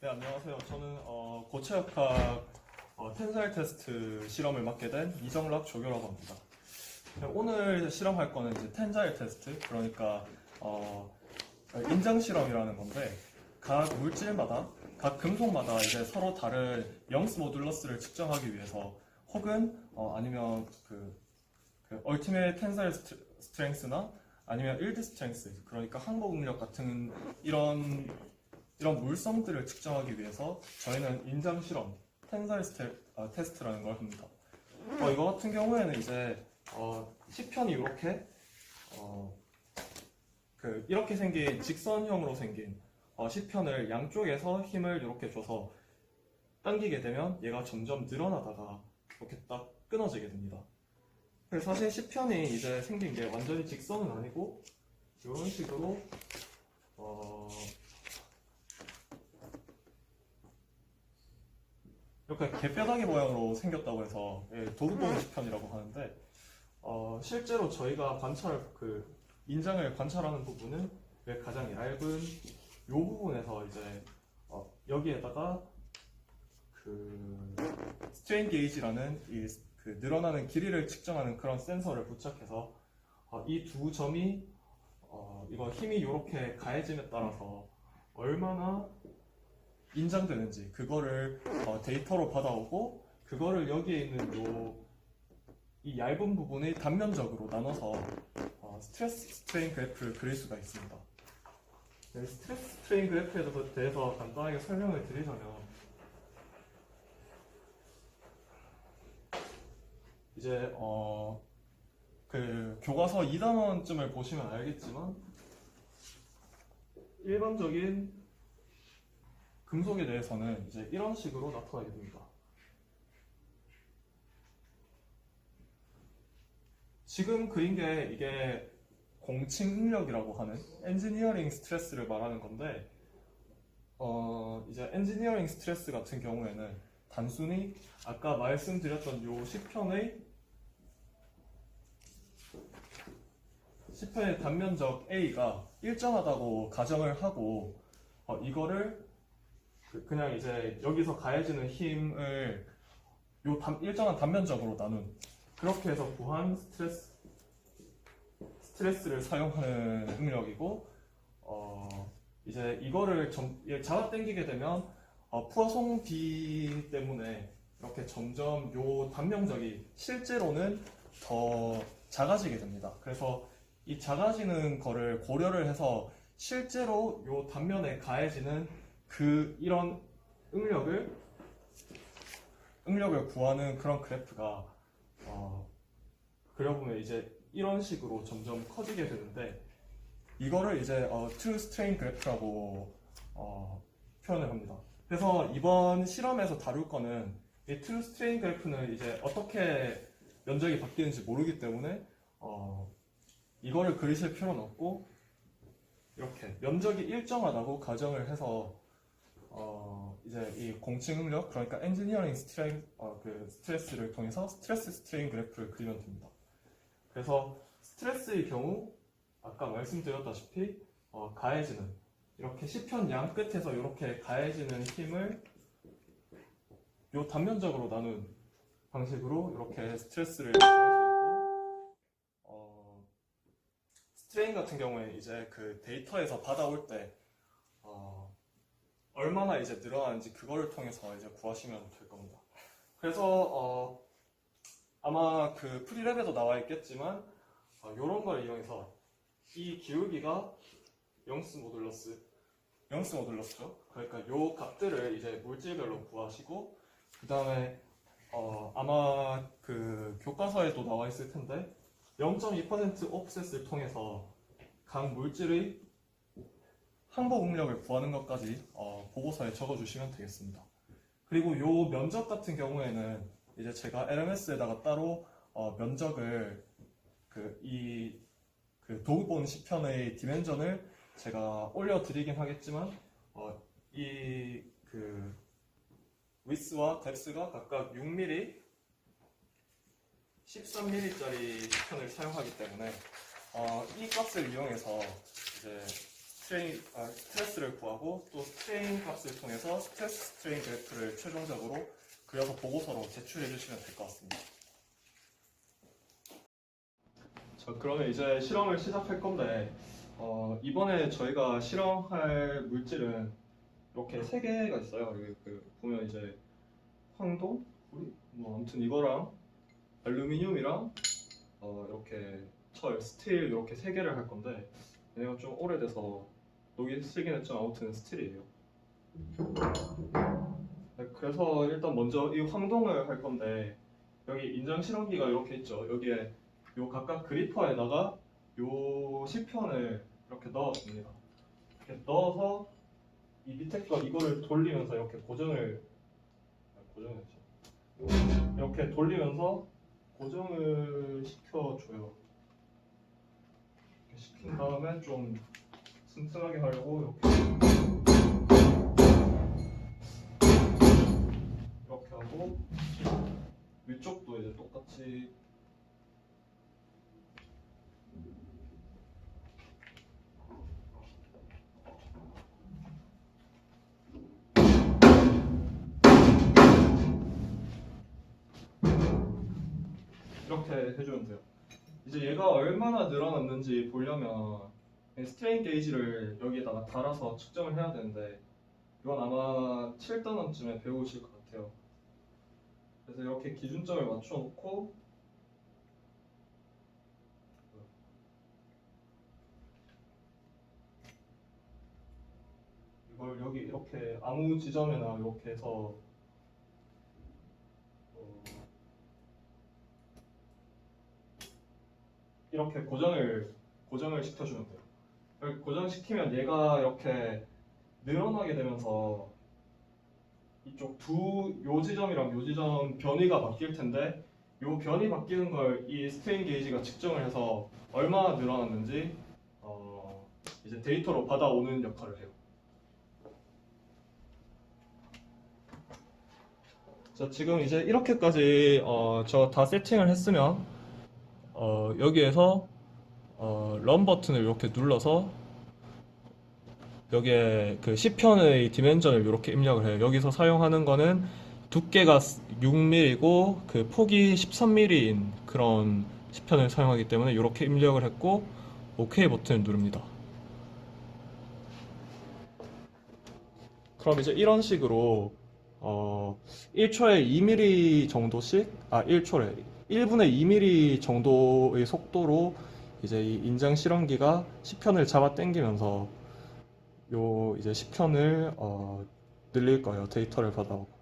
네, 안녕하세요. 저는 어, 고체역학 어, 텐사일 테스트 실험을 맡게 된 이정락 조교라고 합니다. 네, 오늘 실험할 거는 이제 텐자일 테스트, 그러니까 어, 인장 실험이라는 건데 각 물질마다 각 금속마다 이제 서로 다른 영스 모듈러스를 측정하기 위해서 혹은 어, 아니면 그, 그 얼티메 텐사일 스트렝스나 아니면 일드 스트렝스 그러니까 항복 응력 같은 이런 이런 물성들을 측정하기 위해서 저희는 인장 실험 텐사일 스테, 아, 테스트라는 걸 합니다. 어, 이거 같은 경우에는 이제 어, 시편이 이렇게 어, 그 이렇게 생긴 직선형으로 생긴 어, 시편을 양쪽에서 힘을 이렇게 줘서 당기게 되면 얘가 점점 늘어나다가 이렇게 딱 끊어지게 됩니다. 그래서 사실 시편이 이제 생긴 게 완전히 직선은 아니고 이런 식으로 어, 이렇게 개뼈다귀 모양으로 생겼다고 해서 예, 도구본 시편이라고 하는데 어, 실제로 저희가 관찰 그 인장을 관찰하는 부분은 왜 가장 얇은 이 부분에서 이제 어, 여기에다가 그 스트레인 게이지라는 이 그 늘어나는 길이를 측정하는 그런 센서를 부착해서 어, 이두 점이 어, 이거 힘이 이렇게 가해짐에 따라서 얼마나 인장되는지 그거를 어, 데이터로 받아오고 그거를 여기에 있는 요 이 얇은 부분을 단면적으로 나눠서 어, 스트레스 스트레인 그래프를 그릴 수가 있습니다. 네, 스트레스 스트레인 그래프에 대해서 간단하게 설명을 드리자면 이제 어, 그 교과서 2단원쯤을 보시면 알겠지만 일반적인 금속에 대해서는 이제 이런 식으로 나타나게 됩니다. 지금 그린 게 이게 공칭 응력이라고 하는 엔지니어링 스트레스를 말하는 건데, 어, 이제 엔지니어링 스트레스 같은 경우에는 단순히 아까 말씀드렸던 요 10편의 10편의 단면적 A가 일정하다고 가정을 하고, 어, 이거를 그- 그냥 이제 여기서 가해지는 힘을 요 단- 일정한 단면적으로 나눈 그렇게 해서 구한 스트레스 스트레스를 사용하는 응력이고 어 이제 이거를 점, 예, 잡아 당기게 되면 어, 푸어송 B 때문에 이렇게 점점 요 단면적이 실제로는 더 작아지게 됩니다. 그래서 이 작아지는 거를 고려를 해서 실제로 요 단면에 가해지는 그 이런 응력을 응력을 구하는 그런 그래프가 어, 그려보면 이제 이런 식으로 점점 커지게 되는데 이거를 이제 어, true strain 그래프라고 어, 표현을 합니다. 그래서 이번 실험에서 다룰 거는 이 true strain 그래프는 이제 어떻게 면적이 바뀌는지 모르기 때문에 어, 이거를 그리실 필요는 없고 이렇게 면적이 일정하다고 가정을 해서 어, 이제 이 공칭 응력 그러니까 엔지니어링 스트레인 어, 그 스트레스를 통해서 스트레스 스트레인 그래프를 그리면 됩니다. 그래서 스트레스의 경우 아까 말씀드렸다시피 어, 가해지는 이렇게 시편 양 끝에서 이렇게 가해지는 힘을 요 단면적으로 나눈 방식으로 이렇게 스트레스를 구할 수 있고 어, 스트레인 같은 경우에 이제 그 데이터에서 받아올 때 어, 얼마나 이제 늘어나는지 그거를 통해서 이제 구하시면 될 겁니다. 그래서 어, 아마 그 프리랩에도 나와 있겠지만 이런 걸 이용해서 이 기울기가 영스 모듈러스 영스 모듈러스죠. 그러니까 요 값들을 이제 물질별로 구하시고 그 다음에 어, 아마 그 교과서에도 나와 있을 텐데 0.2% 옵셋을 통해서 각 물질의 항복 응력을 구하는 것까지 어, 보고서에 적어주시면 되겠습니다. 그리고 요 면적 같은 경우에는 이제 제가 LMS에다가 따로 어, 면적을 그 이 그 도구본 시편의 디멘전을 제가 올려드리긴 하겠지만 어, 이그 위스와 뎁스가 각각 6mm, 13mm짜리 시편을 사용하기 때문에 어, 이 값을 이용해서 이제 스트레인, 아, 스트레스를 구하고 또 스트레인 값을 통해서 스트레스 스트레인 그래프를 최종적으로 그려서 보고서로 제출해 주시면 될 것 같습니다. 자, 그러면 이제 실험을 시작할 건데 어, 이번에 저희가 실험할 물질은 이렇게 세 개가 있어요. 여기 그 보면 이제 황도, 뭐 아무튼 이거랑 알루미늄이랑 어, 이렇게 철, 스틸 이렇게 세 개를 할 건데 얘가 좀 오래돼서 녹이 슬긴 했지만 아무튼 스틸이에요. 네, 그래서 일단 먼저 이 황동을 할 건데 여기 인장 실험기가 이렇게 있죠. 여기에 요 각각 그리퍼에다가 요 시편을 이렇게 넣어줍니다. 이렇게 넣어서 이 밑에 거 이거를 돌리면서 이렇게 고정을 아, 고정했죠. 이렇게 돌리면서 고정을 시켜줘요. 이렇게 시킨 다음에 좀 튼튼하게 하려고 이렇게 이렇게 하고 위쪽도 이제 똑같이 이렇게 해주면 돼요. 이제 얘가 얼마나 늘어났는지 보려면 이 스트레인 게이지를 여기에다가 달아서 측정을 해야 되는데 이건 아마 7단원쯤에 배우실 것 같아요. 그래서 이렇게 기준점을 맞춰 놓고 이걸 여기 이렇게 아무 지점에나 이렇게 해서 어, 이렇게 고정을 고정을 시켜주면 돼요. 고정시키면 얘가 이렇게 늘어나게 되면서 이쪽 두 요 지점이랑 요 지점 변이가 바뀔 텐데 요 변이 바뀌는 걸 이 스트레인 게이지가 측정을 해서 얼마나 늘어났는지 어, 이제 데이터로 받아오는 역할을 해요. 자 지금 이제 이렇게까지 어, 저 다 세팅을 했으면 어, 여기에서 어, 런 버튼을 이렇게 눌러서 여기에 그 시편의 디멘전을 이렇게 입력을 해요. 여기서 사용하는 거는 두께가 6mm이고 그 폭이 13mm인 그런 시편을 사용하기 때문에 이렇게 입력을 했고 OK 버튼을 누릅니다. 그럼 이제 이런 식으로 어 1초에 2mm 정도씩 아 1초래 1분에 2mm 정도의 속도로 이제 이 인장 실험기가 시편을 잡아 당기면서 요 이제 시편을 어, 늘릴 거예요. 데이터를 받아오고.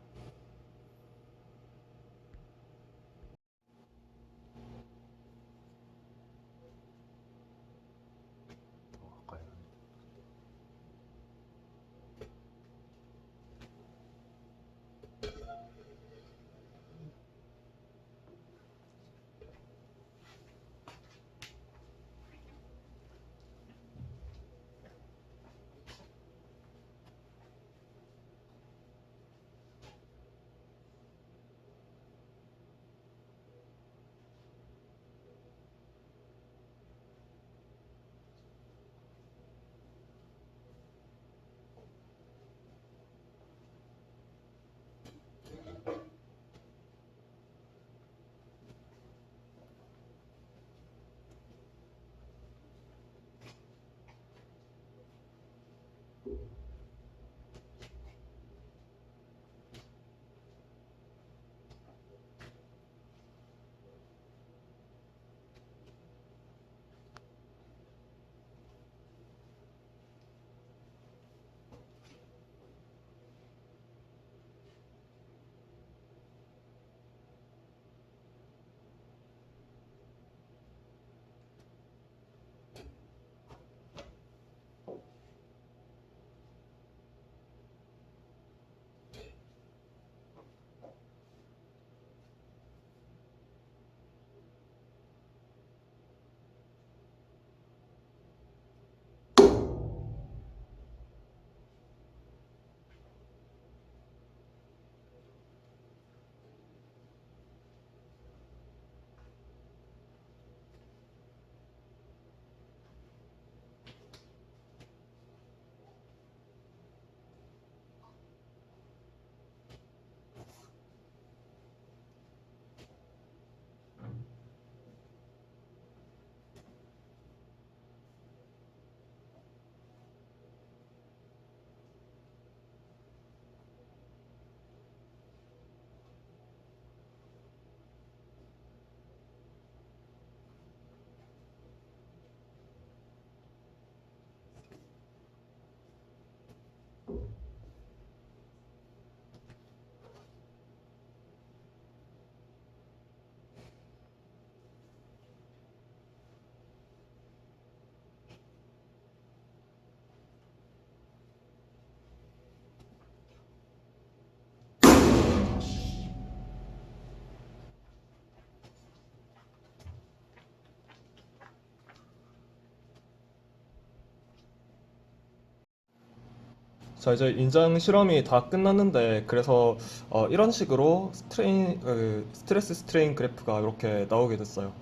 자 이제 인장 실험이 다 끝났는데 그래서 어, 이런 식으로 스트레인 그 스트레스 스트레인 그래프가 이렇게 나오게 됐어요.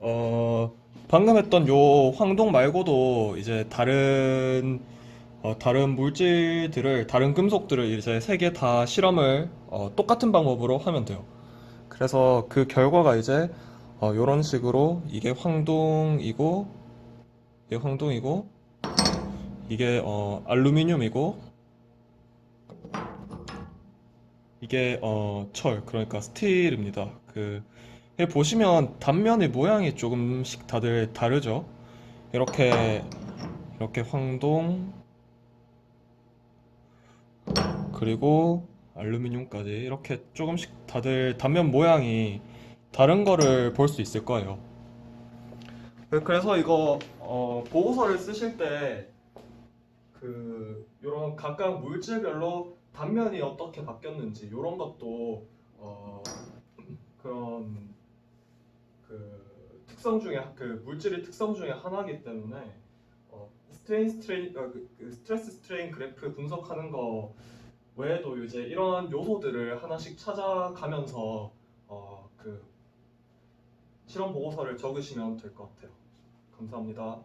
어 방금 했던 요 황동 말고도 이제 다른 어, 다른 물질들을 다른 금속들을 이제 세 개 다 실험을 어, 똑같은 방법으로 하면 돼요. 그래서 그 결과가 이제 어, 이런 식으로 이게 황동이고 이게 황동이고 이게 어, 알루미늄이고 이게 어, 철 그러니까 스틸입니다. 그 보시면 단면의 모양이 조금씩 다들 다르죠. 이렇게 이렇게 황동 그리고 알루미늄까지 이렇게 조금씩 다들 단면 모양이 다른 거를 볼 수 있을 거예요. 그래서 이거 어, 보고서를 쓰실 때 그 이런 각각 물질별로 단면이 어떻게 바뀌었는지 이런 것도 어, 그런 그 특성 중에 그 물질의 특성 중에 하나이기 때문에 어, 스트레인 스트레인 어, 그, 그 스트레스 스트레인 그래프 분석하는 거 외에도 이제 이런 요소들을 하나씩 찾아가면서 어, 그 실험 보고서를 적으시면 될 것 같아요. 감사합니다.